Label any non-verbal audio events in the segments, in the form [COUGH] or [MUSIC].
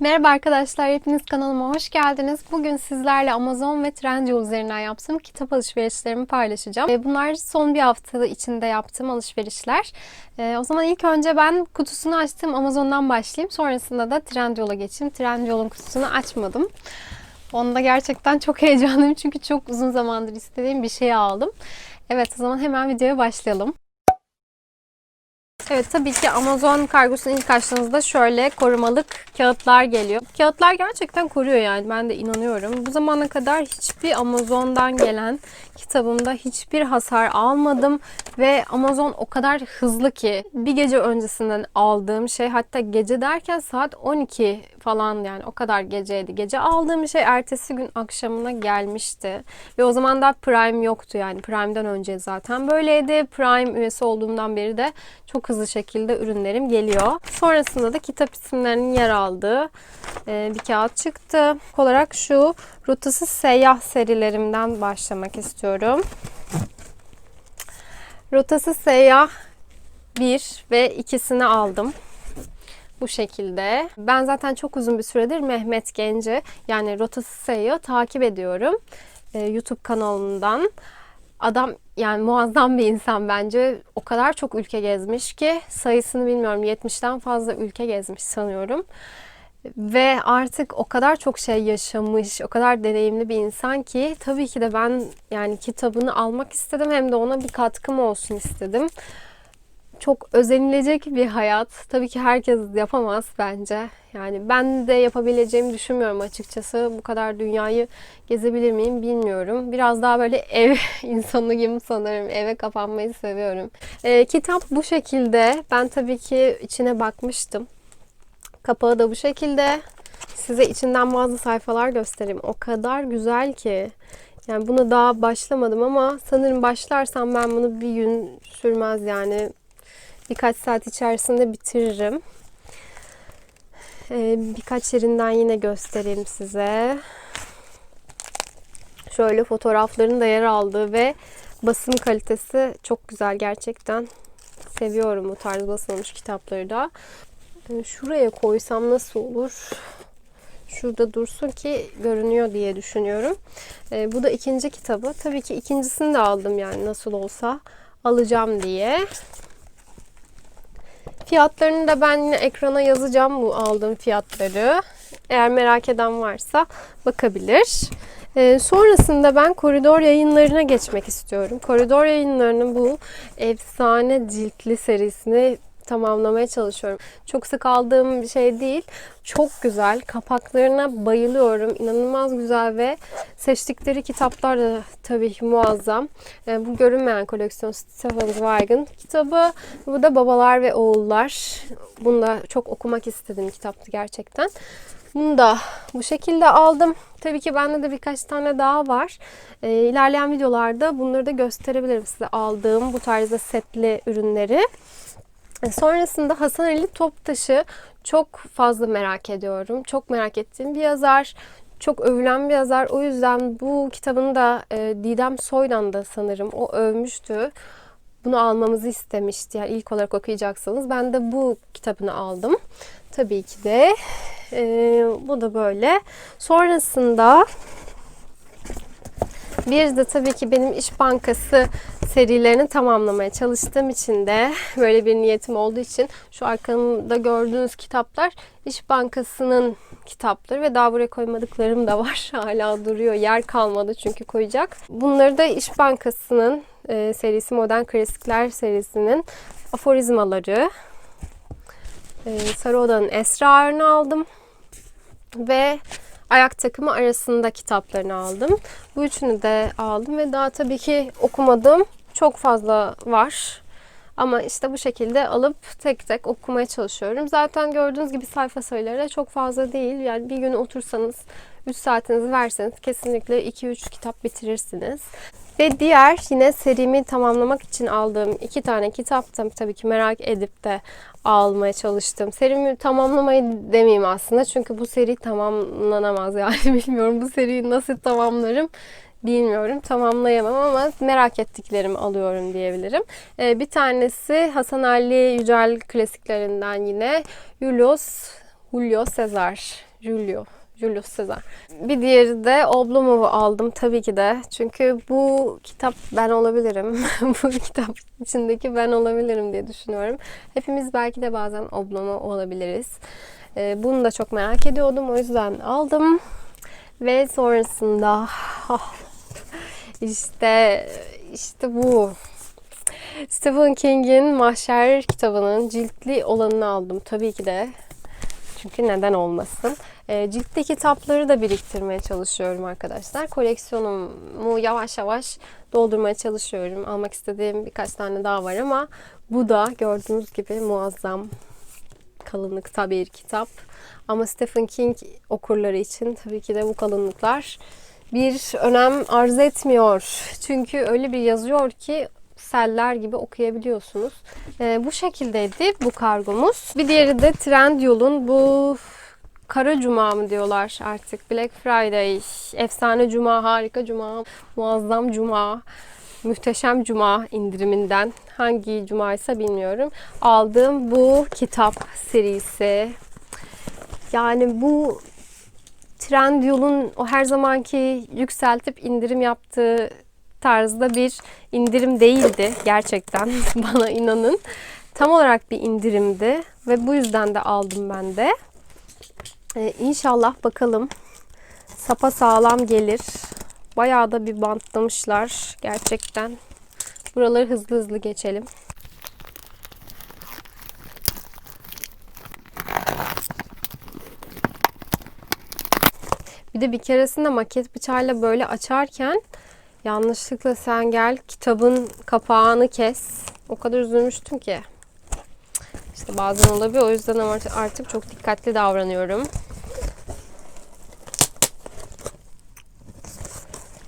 Merhaba arkadaşlar, hepiniz kanalıma hoş geldiniz. Bugün sizlerle Amazon ve Trendyol üzerinden yaptığım kitap alışverişlerimi paylaşacağım. E, Bunlar son bir hafta içinde yaptığım alışverişler. E, O zaman ilk önce ben kutusunu açtım Amazon'dan başlayayım. Sonrasında da Trendyol'a geçeyim. Trendyol'un kutusunu açmadım. Onda gerçekten çok [LAUGHS] heyecanlıyım çünkü çok uzun zamandır istediğim bir şeyi aldım. Evet o zaman hemen videoya başlayalım. Evet tabii ki Amazon kargosunun ilk açtığınızda şöyle korumalık kağıtlar geliyor. Kağıtlar gerçekten koruyor yani ben de inanıyorum. Bu zamana kadar hiçbir Amazon'dan gelen kitabımda hiçbir hasar almadım ve Amazon o kadar hızlı ki bir gece öncesinden aldığım şey hatta gece derken saat 12 falan yani o kadar geceydi. Gece aldığım şey ertesi gün akşamına gelmişti. Ve o zaman da Prime yoktu yani Prime'den önce zaten böyleydi. Prime üyesi olduğumdan beri de çok hızlı şekilde ürünlerim geliyor. Sonrasında da kitap isimlerinin yer aldığı e, bir kağıt çıktı. Olarak şu Rotası Seyyah serilerimden başlamak istiyorum. Rotası Seyyah 1 ve ikisini aldım. Bu şekilde. Ben zaten çok uzun bir süredir Mehmet Genci yani Rotası Seyyah'ı takip ediyorum. E, YouTube kanalından. Adam yani muazzam bir insan bence. O kadar çok ülke gezmiş ki sayısını bilmiyorum 70'ten fazla ülke gezmiş sanıyorum. Ve artık o kadar çok şey yaşamış, o kadar deneyimli bir insan ki tabii ki de ben yani kitabını almak istedim hem de ona bir katkım olsun istedim. Çok özenilecek bir hayat. Tabii ki herkes yapamaz bence. Yani ben de yapabileceğimi düşünmüyorum açıkçası. Bu kadar dünyayı gezebilir miyim bilmiyorum. Biraz daha böyle [LAUGHS] ev insanı gibi sanırım. Eve kapanmayı seviyorum. Ee, kitap bu şekilde. Ben tabii ki içine bakmıştım. Kapağı da bu şekilde. Size içinden bazı sayfalar göstereyim. O kadar güzel ki. Yani buna daha başlamadım ama sanırım başlarsam ben bunu bir gün sürmez yani. Birkaç saat içerisinde bitiririm. Ee, birkaç yerinden yine göstereyim size. Şöyle fotoğrafların da yer aldığı ve basım kalitesi çok güzel gerçekten. Seviyorum bu tarz basılmış kitapları da. Ee, Şuraya koysam nasıl olur? Şurada dursun ki görünüyor diye düşünüyorum. Ee, bu da ikinci kitabı. Tabii ki ikincisini de aldım yani nasıl olsa alacağım diye. Fiyatlarını da ben yine ekrana yazacağım bu aldığım fiyatları. Eğer merak eden varsa bakabilir. Ee, sonrasında ben koridor yayınlarına geçmek istiyorum. Koridor yayınlarının bu efsane ciltli serisini tamamlamaya çalışıyorum. Çok sık aldığım bir şey değil. Çok güzel. Kapaklarına bayılıyorum. İnanılmaz güzel ve seçtikleri kitaplar da tabii ki muazzam. E, bu görünmeyen koleksiyon Stefan Zweig'in kitabı. Bu da Babalar ve Oğullar. Bunu da çok okumak istediğim kitaptı gerçekten. Bunu da bu şekilde aldım. Tabii ki bende de birkaç tane daha var. E, ilerleyen videolarda bunları da gösterebilirim size aldığım bu tarzda setli ürünleri. E, Sonrasında Hasan Ali Toptaş'ı çok fazla merak ediyorum. Çok merak ettiğim bir yazar. Çok övülen bir yazar. O yüzden bu kitabını da e, Didem Soydan da sanırım o övmüştü. Bunu almamızı istemişti. Yani ilk olarak okuyacaksanız. Ben de bu kitabını aldım. Tabii ki de. E, bu da böyle. Sonrasında bir de tabii ki benim İş Bankası serilerini tamamlamaya çalıştığım için de [LAUGHS] böyle bir niyetim olduğu için şu arkamda gördüğünüz kitaplar İş Bankası'nın kitapları ve daha buraya koymadıklarım da var. [LAUGHS] Hala duruyor. Yer kalmadı çünkü koyacak. Bunları da İş Bankası'nın e, serisi Modern Klasikler serisinin aforizmaları. E, Sarı Oda'nın esrarını aldım. Ve ayak takımı arasında kitaplarını aldım. Bu üçünü de aldım ve daha tabii ki okumadığım çok fazla var. Ama işte bu şekilde alıp tek tek okumaya çalışıyorum. Zaten gördüğünüz gibi sayfa sayıları çok fazla değil. Yani bir gün otursanız 3 saatinizi verseniz kesinlikle 2-3 kitap bitirirsiniz. Ve diğer yine serimi tamamlamak için aldığım iki tane kitap da tabii ki merak edip de almaya çalıştım. Serimi tamamlamayı demeyeyim aslında çünkü bu seri tamamlanamaz yani [LAUGHS] bilmiyorum bu seriyi nasıl tamamlarım bilmiyorum tamamlayamam ama merak ettiklerimi alıyorum diyebilirim. Ee, bir tanesi Hasan Ali Yücel klasiklerinden yine Julius Julio Caesar Julio. Julius Caesar. Bir diğeri de Oblomov'u aldım tabii ki de. Çünkü bu kitap ben olabilirim. [LAUGHS] bu kitap içindeki ben olabilirim diye düşünüyorum. Hepimiz belki de bazen Oblomov olabiliriz. Ee, bunu da çok merak ediyordum. O yüzden aldım. Ve sonrasında ah, işte işte bu Stephen King'in Mahşer kitabının ciltli olanını aldım. Tabii ki de. Çünkü neden olmasın. E, ciltli kitapları da biriktirmeye çalışıyorum arkadaşlar. Koleksiyonumu yavaş yavaş doldurmaya çalışıyorum. Almak istediğim birkaç tane daha var ama bu da gördüğünüz gibi muazzam kalınlıkta bir kitap. Ama Stephen King okurları için tabii ki de bu kalınlıklar bir önem arz etmiyor. Çünkü öyle bir yazıyor ki seller gibi okuyabiliyorsunuz. Ee, bu şekildeydi bu kargomuz. Bir diğeri de Trendyol'un bu Kara Cuma mı diyorlar artık. Black Friday, efsane Cuma, harika Cuma, muazzam Cuma, muhteşem Cuma indiriminden hangi Cuma ise bilmiyorum. Aldığım bu kitap serisi. Yani bu Trendyol'un o her zamanki yükseltip indirim yaptığı tarzda bir indirim değildi gerçekten [LAUGHS] bana inanın. Tam olarak bir indirimdi ve bu yüzden de aldım ben de. Ee, inşallah bakalım sapa sağlam gelir. Bayağı da bir bantlamışlar gerçekten. Buraları hızlı hızlı geçelim. Bir de bir keresinde maket bıçağıyla böyle açarken yanlışlıkla sen gel kitabın kapağını kes. O kadar üzülmüştüm ki. İşte bazen olabiliyor. O yüzden artık çok dikkatli davranıyorum.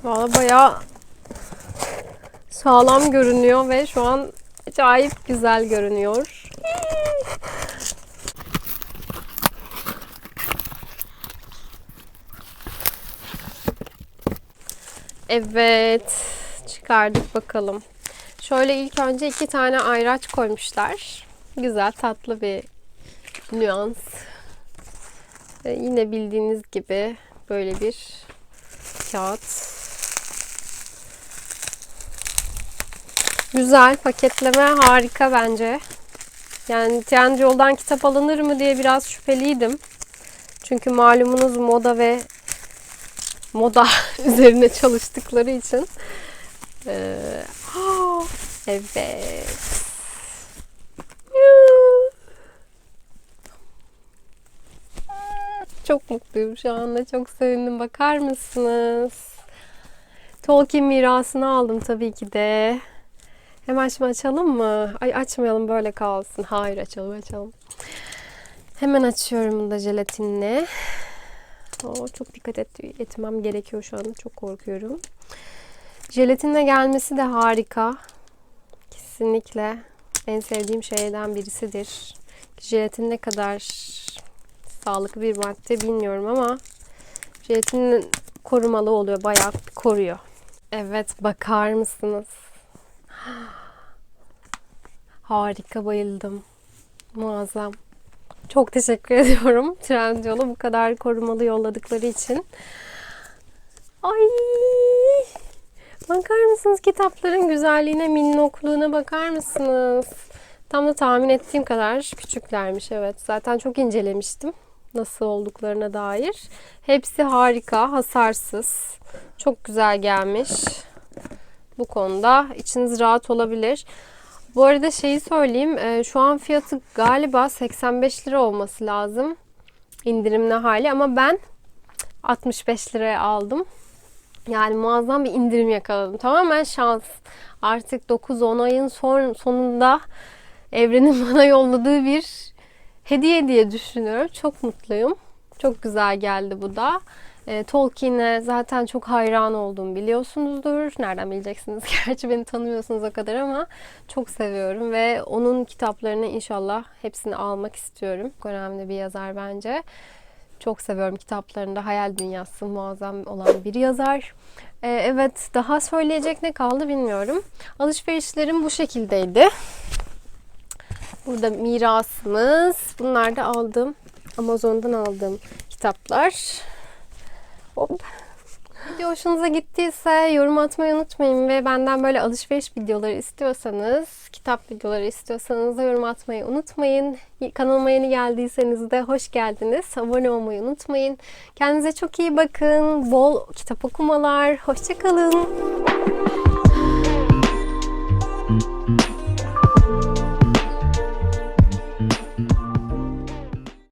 Valla bayağı sağlam görünüyor ve şu an acayip güzel görünüyor. Evet. Çıkardık bakalım. Şöyle ilk önce iki tane ayraç koymuşlar. Güzel tatlı bir nüans. Ve yine bildiğiniz gibi böyle bir kağıt. Güzel paketleme harika bence. Yani Trendyol'dan kitap alınır mı diye biraz şüpheliydim. Çünkü malumunuz moda ve moda [LAUGHS] üzerine çalıştıkları için. Ee, evet. Çok mutluyum şu anda. Çok sevindim. Bakar mısınız? Tolkien mirasını aldım tabii ki de. Hemen şimdi açalım mı? Ay açmayalım böyle kalsın. Hayır açalım açalım. Hemen açıyorum bunu da jelatinle. Oo, çok dikkat et, etmem gerekiyor şu anda. Çok korkuyorum. Jelatinle gelmesi de harika. Kesinlikle en sevdiğim şeyden birisidir. Jelatin ne kadar sağlıklı bir madde bilmiyorum ama jelatin korumalı oluyor. Bayağı koruyor. Evet bakar mısınız? Harika bayıldım. Muazzam. Çok teşekkür [LAUGHS] ediyorum Trendyol'a bu kadar korumalı yolladıkları için. Ay! Bakar mısınız kitapların güzelliğine, minnokluğuna bakar mısınız? Tam da tahmin ettiğim kadar küçüklermiş evet. Zaten çok incelemiştim nasıl olduklarına dair. Hepsi harika, hasarsız. Çok güzel gelmiş. Bu konuda içiniz rahat olabilir. Bu arada şeyi söyleyeyim. E, şu an fiyatı galiba 85 lira olması lazım. indirimli hali ama ben 65 liraya aldım. Yani muazzam bir indirim yakaladım. Tamamen şans. Artık 9-10 ayın son, sonunda evrenin [LAUGHS] bana yolladığı bir hediye diye düşünüyorum. Çok mutluyum. Çok güzel geldi bu da. E, Tolkien'e zaten çok hayran olduğumu biliyorsunuzdur. Nereden bileceksiniz? [LAUGHS] Gerçi beni tanımıyorsunuz o kadar ama çok seviyorum ve onun kitaplarını inşallah hepsini almak istiyorum. Çok önemli bir yazar bence. Çok seviyorum kitaplarında. Hayal dünyası muazzam olan bir yazar. Ee, evet daha söyleyecek ne kaldı bilmiyorum. Alışverişlerim bu şekildeydi. Burada mirasımız. Bunlar da aldım. Amazon'dan aldığım kitaplar. Hop. Video hoşunuza gittiyse yorum atmayı unutmayın ve benden böyle alışveriş videoları istiyorsanız, kitap videoları istiyorsanız da yorum atmayı unutmayın. Kanalıma yeni geldiyseniz de hoş geldiniz. Abone olmayı unutmayın. Kendinize çok iyi bakın. Bol kitap okumalar. Hoşçakalın.